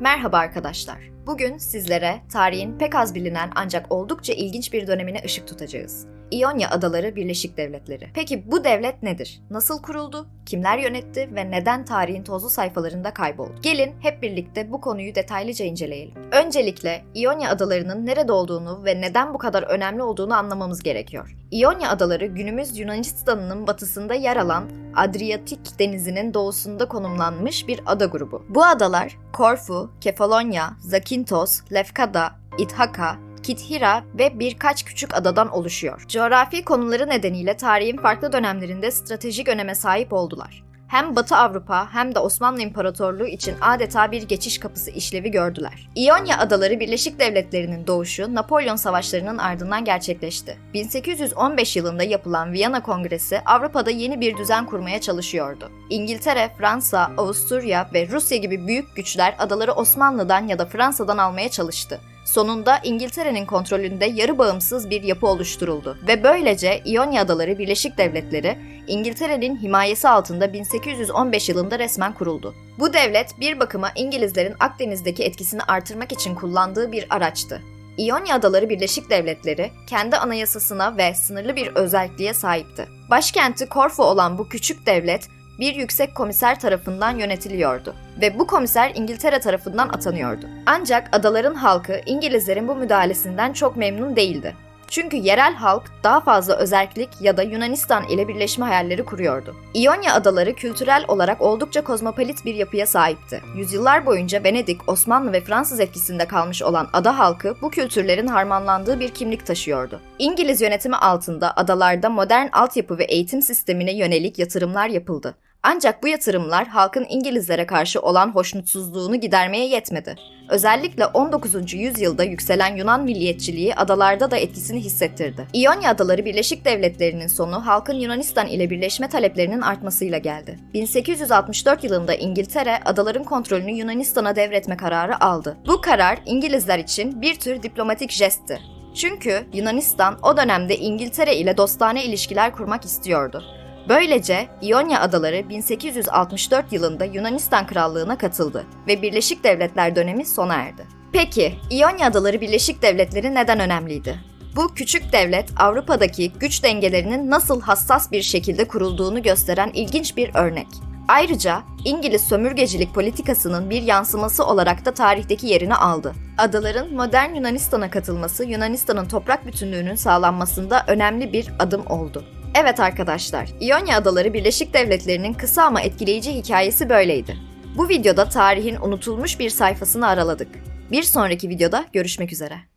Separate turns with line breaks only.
Merhaba arkadaşlar. Bugün sizlere tarihin pek az bilinen ancak oldukça ilginç bir dönemine ışık tutacağız. İonya Adaları Birleşik Devletleri. Peki bu devlet nedir? Nasıl kuruldu? Kimler yönetti ve neden tarihin tozlu sayfalarında kayboldu? Gelin hep birlikte bu konuyu detaylıca inceleyelim. Öncelikle İonya Adaları'nın nerede olduğunu ve neden bu kadar önemli olduğunu anlamamız gerekiyor. İonya Adaları günümüz Yunanistan'ın batısında yer alan Adriyatik denizinin doğusunda konumlanmış bir ada grubu. Bu adalar Korfu, Kefalonya, Zakynthos, Lefkada, İthaka, Kithira ve birkaç küçük adadan oluşuyor. Coğrafi konuları nedeniyle tarihin farklı dönemlerinde stratejik öneme sahip oldular. Hem Batı Avrupa hem de Osmanlı İmparatorluğu için adeta bir geçiş kapısı işlevi gördüler. İonya Adaları Birleşik Devletleri'nin doğuşu Napolyon Savaşları'nın ardından gerçekleşti. 1815 yılında yapılan Viyana Kongresi Avrupa'da yeni bir düzen kurmaya çalışıyordu. İngiltere, Fransa, Avusturya ve Rusya gibi büyük güçler adaları Osmanlı'dan ya da Fransa'dan almaya çalıştı. Sonunda İngiltere'nin kontrolünde yarı bağımsız bir yapı oluşturuldu ve böylece İonya Adaları Birleşik Devletleri İngiltere'nin himayesi altında 1815 yılında resmen kuruldu. Bu devlet bir bakıma İngilizlerin Akdeniz'deki etkisini artırmak için kullandığı bir araçtı. İonya Adaları Birleşik Devletleri kendi anayasasına ve sınırlı bir özelliğe sahipti. Başkenti Korfu olan bu küçük devlet bir yüksek komiser tarafından yönetiliyordu ve bu komiser İngiltere tarafından atanıyordu. Ancak adaların halkı İngilizlerin bu müdahalesinden çok memnun değildi. Çünkü yerel halk daha fazla özerklik ya da Yunanistan ile birleşme hayalleri kuruyordu. İonya adaları kültürel olarak oldukça kozmopolit bir yapıya sahipti. Yüzyıllar boyunca Venedik, Osmanlı ve Fransız etkisinde kalmış olan ada halkı bu kültürlerin harmanlandığı bir kimlik taşıyordu. İngiliz yönetimi altında adalarda modern altyapı ve eğitim sistemine yönelik yatırımlar yapıldı. Ancak bu yatırımlar halkın İngilizlere karşı olan hoşnutsuzluğunu gidermeye yetmedi. Özellikle 19. yüzyılda yükselen Yunan milliyetçiliği adalarda da etkisini hissettirdi. İonya Adaları Birleşik Devletleri'nin sonu halkın Yunanistan ile birleşme taleplerinin artmasıyla geldi. 1864 yılında İngiltere adaların kontrolünü Yunanistan'a devretme kararı aldı. Bu karar İngilizler için bir tür diplomatik jestti. Çünkü Yunanistan o dönemde İngiltere ile dostane ilişkiler kurmak istiyordu. Böylece İonya Adaları 1864 yılında Yunanistan Krallığı'na katıldı ve Birleşik Devletler dönemi sona erdi. Peki, İonya Adaları Birleşik Devletleri neden önemliydi? Bu küçük devlet Avrupa'daki güç dengelerinin nasıl hassas bir şekilde kurulduğunu gösteren ilginç bir örnek. Ayrıca İngiliz sömürgecilik politikasının bir yansıması olarak da tarihteki yerini aldı. Adaların modern Yunanistan'a katılması Yunanistan'ın toprak bütünlüğünün sağlanmasında önemli bir adım oldu. Evet arkadaşlar, İonya Adaları Birleşik Devletleri'nin kısa ama etkileyici hikayesi böyleydi. Bu videoda tarihin unutulmuş bir sayfasını araladık. Bir sonraki videoda görüşmek üzere.